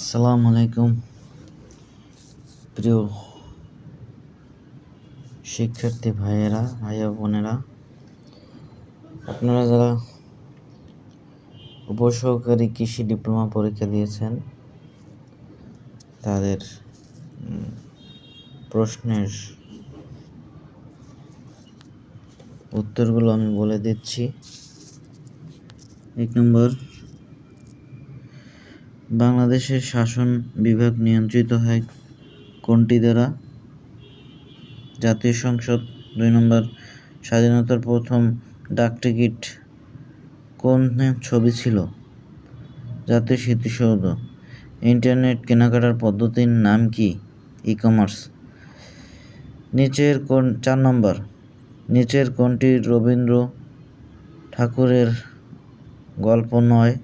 আসসালামু আলাইকুম। প্রিয় শিক্ষার্থী ভাইয়েরা ভাইয়া বোনেরা, আপনারা যারা উপসহকারী কৃষি ডিপ্লোমা পরীক্ষা দিয়েছেন, তাদের প্রশ্নের উত্তরগুলো আমি বলে দিচ্ছি। এক নম্বর বাংলাদেশের শাসন বিভাগ নিয়ন্ত্রিত হয় কোনটি দ্বারা? জাতীয় সংসদ, দুই নম্বর, স্বাধীনতার প্রথম ডাকটিকিট কোন ছবি ছিল? জাতীয় স্মৃতিসৌধ, ইন্টারনেট কেনাকাটার পদ্ধতির নাম কি? ই কমার্স নিচের কোন, চার নম্বর, নিচের কোনটি রবীন্দ্র ঠাকুরের গল্প নয়?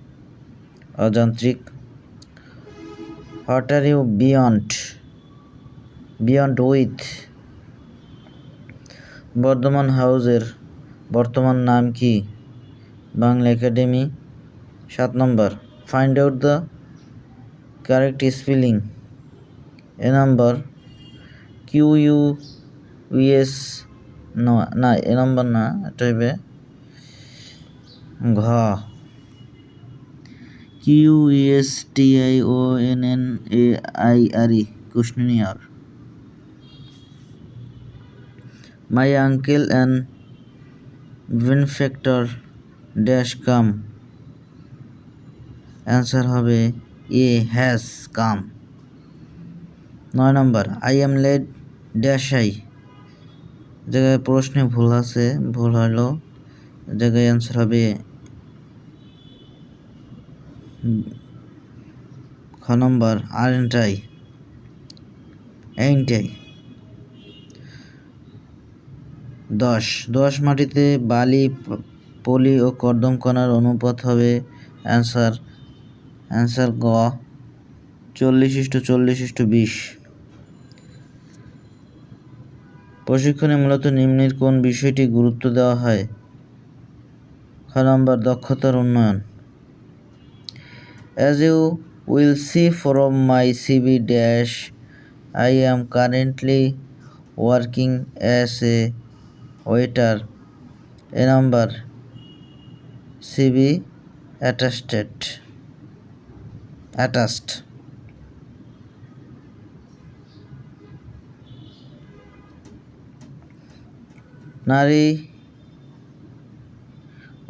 Ajantrik what are you beyond beyond with Bardhaman হাউজের বর্তমান নাম কি? বাংলা একাডেমি, সাত নম্বর। Find out the correct spelling A number. Q U E S না, এ নম্বর না, এটা হবে ঘ। Q S T I O N N A I R E questionnaire my uncle and benefactor dash come answer হবে এ হ্যাজ কাম নয় নম্বর I am led dash I জায়গায় প্রশ্নে ভুল আছে, ভুল হলো, জায়গায় অ্যান্সার হবে খ নম্বর আর এনটাই এইনটাই দশ দশ মাটিতে বালি, পলি ও কর্দম কণার অনুপাত হবে অ্যান্সার অ্যান্সার গ, চল্লিশ ইস্টু চল্লিশ ইস্টু বিশ। প্রশিক্ষণে মূলত নিম্নের কোন বিষয়টি গুরুত্ব দেওয়া হয়? খ নম্বর, দক্ষতার উন্নয়ন। As you will see from my CV dash, I am currently working as a waiter. A number CV attested attached. নারী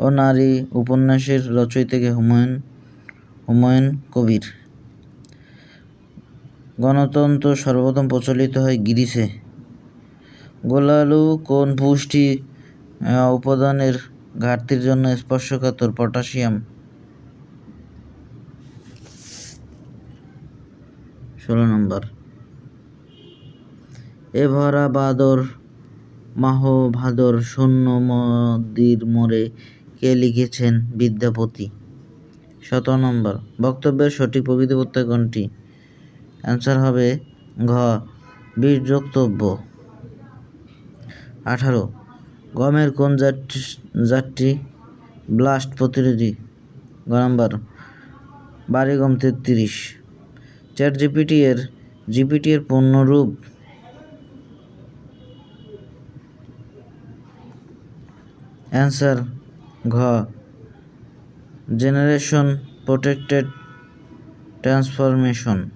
ও নারী উপন্যাসের রচয়িতাকে হুমায়ুন হুমায়ুন কবির। গণতন্ত্র সর্বপ্রথম প্রচলিত হয় গ্রিসে গোলালু কোন পুষ্টি উপাদানের ঘাটতির জন্য স্পর্শকাতর পটাশিয়াম? ষোলো নম্বর। এ ভরা বাদর মাহ ভাদর শূন্য মদির মোড়ে কে লিখেছেন বিদ্যাপতি? সতেরো নম্বর। বক্তব্যের সঠিক প্রকৃতি কোনটি অ্যান্সার হবে ঘ বীর বক্তব্য আঠারো, গমের কোন জাতটি জাতটি ব্লাস্ট প্রতিরোধী? গ নম্বর বাড়ি গম তেত্রিশ। চ্যাট জিপিটি এর জিপিটি এর পূর্ণরূপ? অ্যান্সার ঘ জেনারেশন প্রোটেক্টেড ট্রান্সফরমেশন।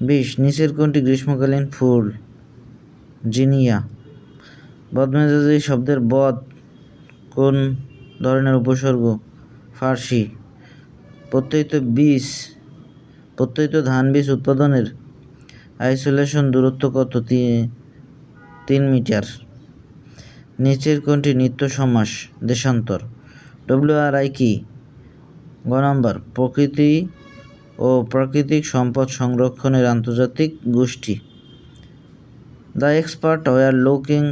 বিশ, নিচের কোনটি গ্রীষ্মকালীন ফুল? জিনিয়া। বদমেজাজি শব্দের বদ কোন ধরনের উপসর্গ? ফার্সি। প্রত্যয়িত বীজ, প্রত্যয়িত ধান বীজ উৎপাদনের আইসোলেশন দূরত্ব কত? তিন মিটার। নিচের কোনটি নিত্য সমাস, দেশান্তর? ডব্লিউ আর আই কি? গ নম্বর, প্রকৃতি ও প্রাকৃতিক সম্পদ সংরক্ষণের আন্তর্জাতিক গোষ্ঠী। The expert were looking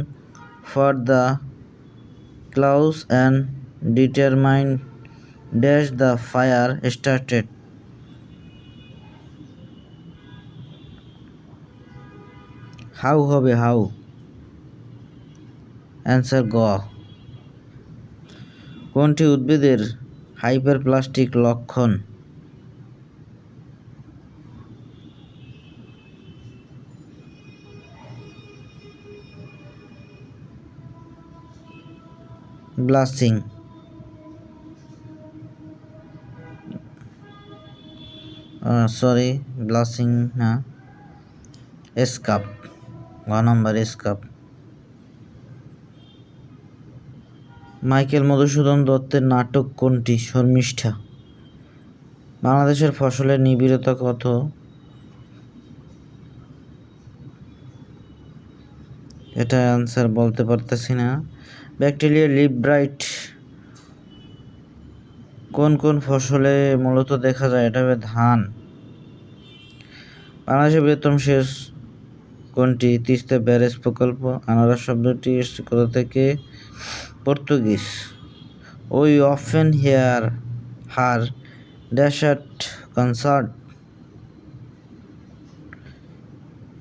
for the clues and determine dash the fire started. How হবে হাউ? অ্যান্সার গ। কোনটি উদ্ভিদের হাইপারপ্লাস্টিক লক্ষণ? ব্লাস্টিং। সরি ব্লাসিং না স্কাপ গ নম্বর স্কাপ মাইকেল মধুসূদন দত্তের নাটক কোনটি? শর্মিষ্ঠা। বাংলাদেশের ফসলের নিবিড়তা কত? এটা অ্যান্সার বলতে পারতেছি না। ব্যাকটেরিয়া লিভ ব্রাইট কোন কোন ফসলে মূলত দেখা যায়? এটা হবে ধান। বাংলাদেশের বৃহত্তম শেষ কোনটি? তিস্তা ব্যারেজ প্রকল্প। আনারস শব্দটি এসছে কোথা থেকে পর্তুগিজ ওই often hear her dash at concert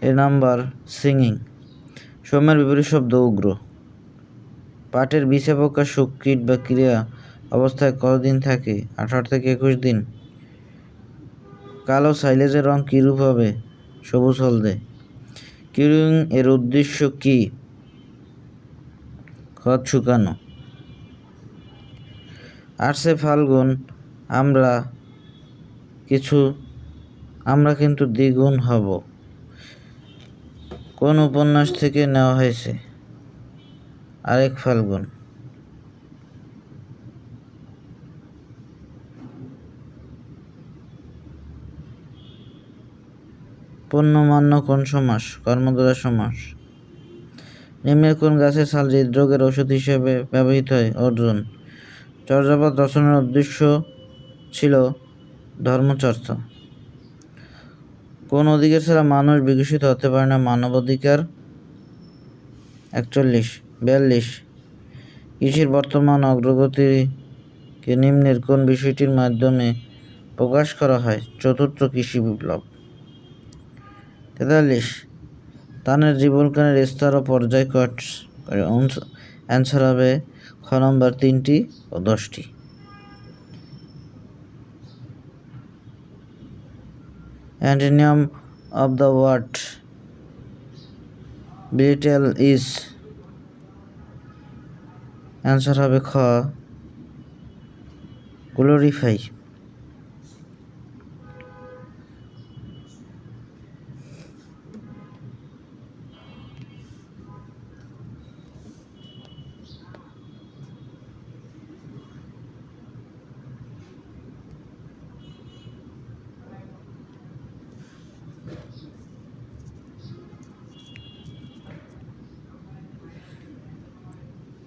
A number singing সৌম্যের বিপরীত শব্দ উগ্র পাটের বিছে পোকা সুকীট বা ক্রিয়া অবস্থায় কতদিন থাকে আঠারো থেকে একুশ দিন কালো সাইলেজের রং কীরূপ হবে সবুজ হলদে কিউরিং এর উদ্দেশ্য কি খত শুকানো। আর্টসে ফাল্গুন, আমরা কিছু, আমরা কিন্তু দ্বিগুণ হব। কোন উপন্যাস থেকে নেওয়া হয়েছে? আরেক ফাল্গুন। পূর্ণমান্য কোন সমাস? কর্মদ্বারা সমাস। নিম্নের কোন গাছের ছাল হৃদরোগের ওষুধ হিসেবে ব্যবহৃত হয় অর্জুন। চর্যাপদ রচনার উদ্দেশ্য ছিল ধর্মচর্চা। কোন অধিকার ছাড়া মানুষ বিকশিত হতে পারে না, মানবাধিকার একচল্লিশ, বিয়াল্লিশ। কৃষির বর্তমান অগ্রগতিকে নিম্নের কোন বিষয়টির মাধ্যমে প্রকাশ করা হয়? চতুর্থ কৃষি বিপ্লব। তেতাল্লিশ তানের জীবনকালের স্তর ও পর্যায় কট অ্যান্সার হবে খ নম্বর তিনটি ও দশটি। Antonym of the word belittle is answer হবে খ গ্লোরিফাই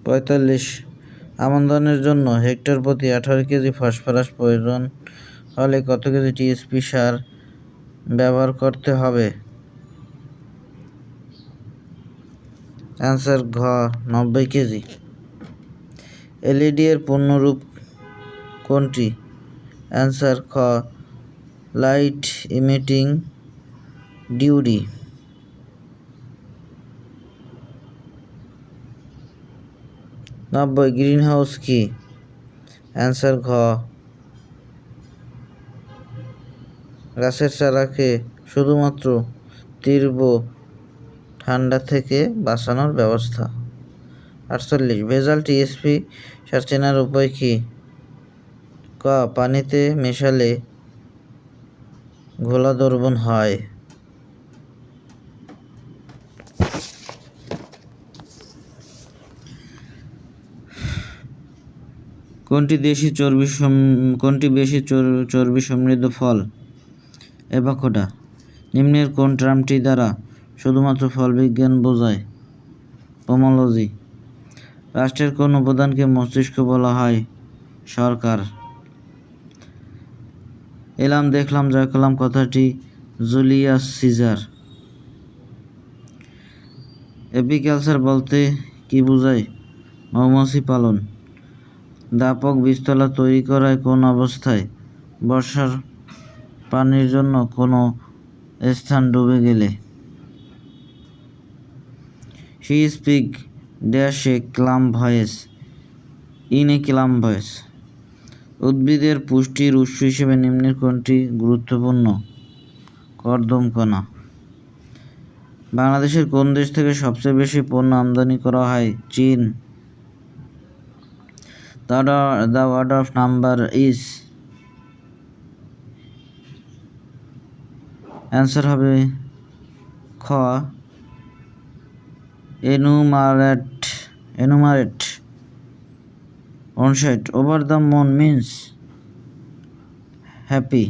পঁয়তাল্লিশ। আমন্ত্রণের জন্য হেক্টর প্রতি আঠারো কেজি ফসফরাস প্রয়োজন হলে কত কেজি টিএসপি সার ব্যবহার করতে হবে? অ্যান্সার, ঘ, নব্বই কেজি। এলইডি এর পূর্ণরূপ কোনটি? অ্যান্সার, খ, লাইট ইমিটিং ডিউডি। নব্বই গ্রিন হাউস কি? অ্যান্সার ঘ। গাছের চারাকে শুধুমাত্র তীব্র ঠান্ডা থেকে বাঁচানোর ব্যবস্থা। আটচল্লিশ। ভেজাল টিএসপি সার চেনার উপায় কি? ক, পানিতে মেশালে ঘোলা দ্রবণ হয়। কোনটি দেশি চর্বি কোনটি বেশি চর্বি সমৃদ্ধ ফল? এভাকোডা নিম্নের কোন ট্রামটি দ্বারা শুধুমাত্র ফল বিজ্ঞান বোঝায়? পোমোলজি। রাষ্ট্রের কোন উপাদানকে মস্তিষ্ক বলা হয়? সরকার। এলাম দেখলাম জয় করলাম কথাটি জুলিয়াস সিজার। এপিকালচার বলতে কি বোঝায়? মৌমাছি পালন। দাপক বীজতলা তৈরি করায় কোন অবস্থায় বর্ষার পানির জন্য কোনো স্থান ডুবে গেলে? He speak dash a calm voice in a calm voice উদ্ভিদের পুষ্টির উৎস হিসেবে নিম্নের কোনটি গুরুত্বপূর্ণ? কর্দমকণা। বাংলাদেশের কোন দেশ থেকে সবচেয়ে বেশি পণ্য আমদানি করা হয়? চীন। The order, the order of number is. Answer হবে খ. Enumerate enumerate onsite over the moon means happy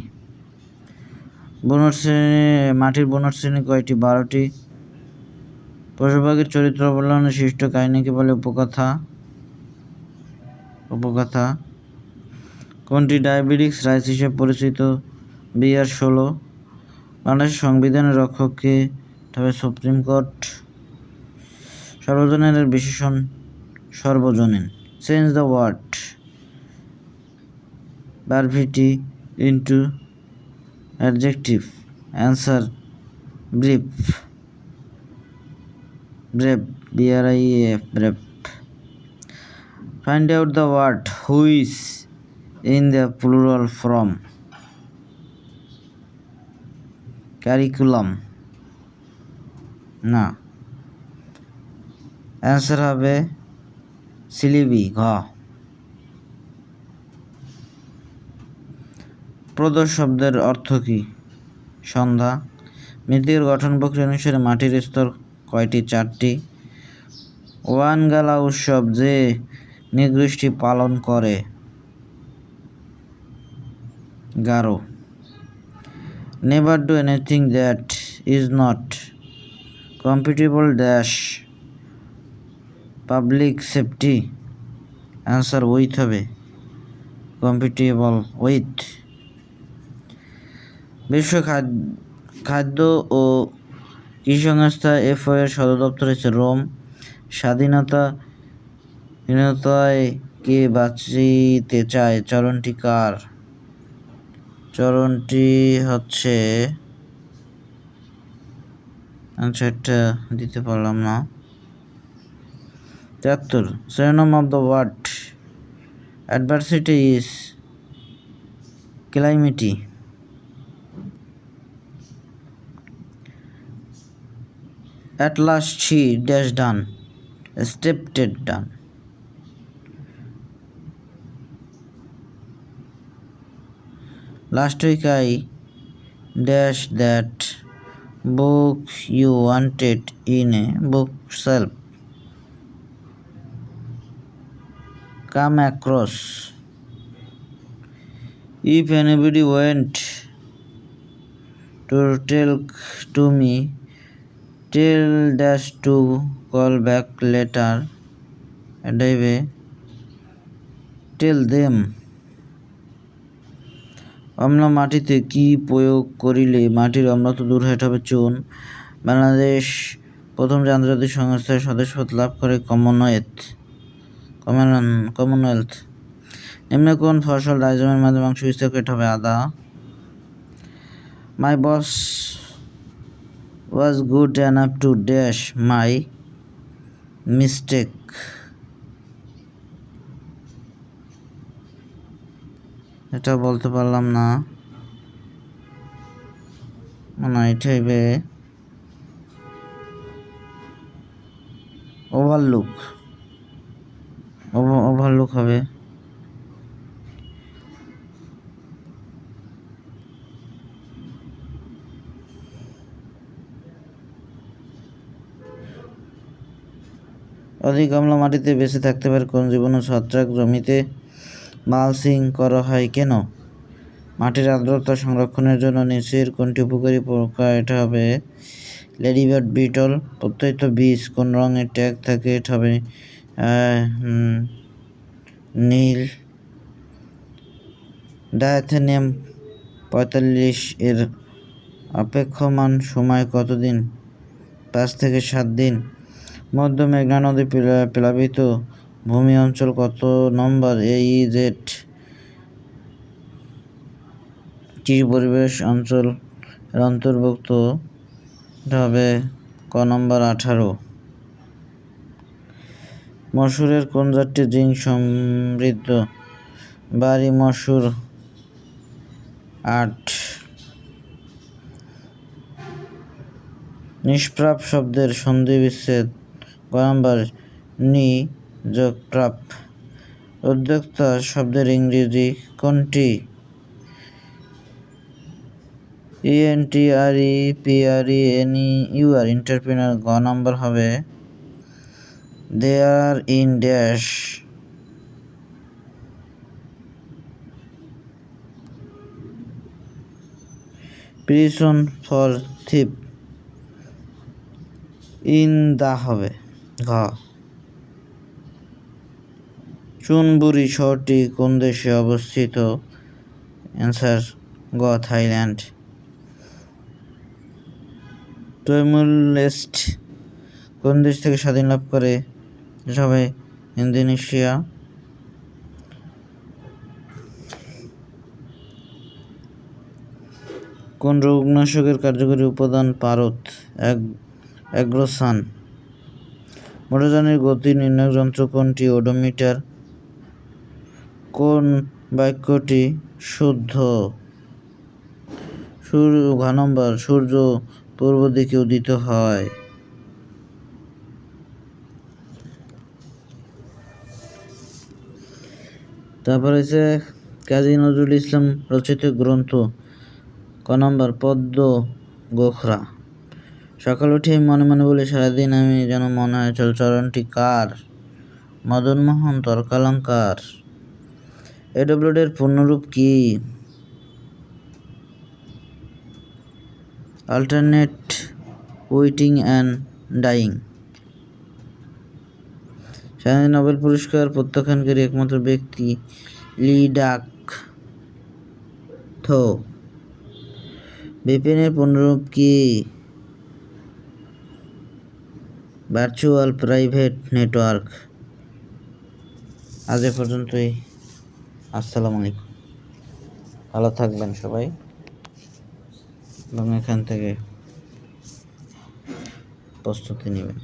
বনর শ্রেণি মাটির বনর শ্রেণি কয়টি? বারোটি। পশুপাখির চরিত্র অবলম্বনে সৃষ্ট কাহিনীকে বলে উপকথা। উপকথা কোনটি ডায়াবেটিক্স রাইস হিসেবে পরিচিত? বিআর ষোলো। বাংলাদেশের সংবিধানের রক্ষককে তবে সুপ্রিম কোর্ট সর্বজনীনের বিশেষণ সর্বজনীন। Change the word brevity into adjective answer brief brave B R I F brave Out the word who is in the plural form. Curriculum. না। অ্যান্সার হবে সিলিবি ঘ। প্রদোষ শব্দের অর্থ কী? সন্ধ্যা। মৃত্তিকার গঠন প্রক্রিয়া অনুসারে মাটির স্তর কয়টি? চারটি। ওয়ানগালা উৎসব যে নৃগোষ্ঠী পালন করে। Garo never do anything that is not compatible dash public safety answer with হবে। কম্পিটেবল উইথ বিশ্ব খাদ্য ও কৃষি সংস্থা এফও এর সদর দপ্তর হচ্ছে রোম। স্বাধীনতা হীনতায় কে বাঁচিতে চায়? চরণটি কার? চরণটি হচ্ছে আনসারটা দিতে পারলাম না। তেহাত্তর synonym of the word adversity is calamity At last she dash done, stepped it Last week I dash that book you wanted in a bookshelf. Come across. If anybody went to tell to me tell dash to call back later and I will tell them অম্ল মাটিতে কি প্রয়োগ করিলে মাটির অম্লত্ব দূর হবে চুন। বাংলাদেশ প্রথম যে আন্তর্জাতিক সংস্থার সদস্যপদ লাভ করে কমনওয়েলথ কমন কমনওয়েলথ নিম্ন কোন ফসল রাইজমের মাধ্যমে মাংস বিস্তার করতে হবে আদা। My boss was good enough to dash my mistake. এটা বলতে পারলাম না। না এটা হবে ওভারলুক ওভারলুক হবে। অধিক অম্ল মাটিতে বেঁচে থাকতে পারে কোন জীবাণু, ছত্রাক, জমিতে মালসিং করা হয় কেন? মাটির আর্দ্রতা সংরক্ষণের জন্য নিচের কোনটি উপকারী প্রকার? এটা হবে লেডিবার্ড বিটল, প্রত্যয়িত বীজ, কোন রঙের ট্যাগ থাকে? এটা হবে নীল, ডায়াথেনিয়াম, পঁয়তাল্লিশ এর অপেক্ষমান সময় কতদিন? পাঁচ থেকে সাত দিন। মধ্য মেঘনা নদী প্লাবিত ভূমি অঞ্চল কত নম্বর? এই জেড কৃষি পরিবেশ অঞ্চল অন্তর্ভুক্ত হবে ক নম্বর আঠারো। মসুরের কোন জাতটি জিঙ্ক সমৃদ্ধ? বাড়ি মসুর আট। নিষ্প্রাপ শব্দের সন্ধি বিচ্ছেদ গ নম্বর? নি যোগ প্রাপ উদ্যোক্তা শব্দের ইংরেজি কোনটি? E N T R E P R E N E U R entrepreneur গ নম্বর হবে they are in dash prison for theft in the হবে ঘ চুনবুরি শহরটি কোন দেশে অবস্থিত? অ্যান্সার গ থাইল্যান্ড। তৈমুলেস্ট কোন দেশ থেকে স্বাধীন লাভ করে? হবে ইন্দোনেশিয়া। কোন রোগনাশকের কার্যকরী উপাদান পারত অ্যাগ্রোসান। মোটরযানের গতি নির্ণয় যন্ত্র কোনটি? ওডোমিটার। কোন বাক্যটি শুদ্ধ? সূর্য, ঘ নম্বর, সূর্য পূর্ব দিকে উদিত হয়। তারপর হচ্ছে কাজী নজরুল ইসলাম রচিত গ্রন্থ, ক নম্বর, পদ্ম গোখরা। সকাল উঠে মনে মনে বলে, সারাদিন আমি যেন মনে হয় চল চরণটি কার? মদনমোহন তর্কালঙ্কার। এডব্লিউডের পূর্ণরূপ কি? অল্টারনেট ওয়েটিং অ্যান্ড ডাইং শান্তি নোবেল পুরস্কার প্রত্যাখ্যানকারী একমাত্র ব্যক্তি লি ডাক থো। বিপিনের পূর্ণরূপ কি? Virtual private network. আজ এ পর্যন্তই। আসসালামু আলাইকুম। ভালো থাকবেন সবাই। এবং এখান থেকে প্রস্তুতি নেবেন।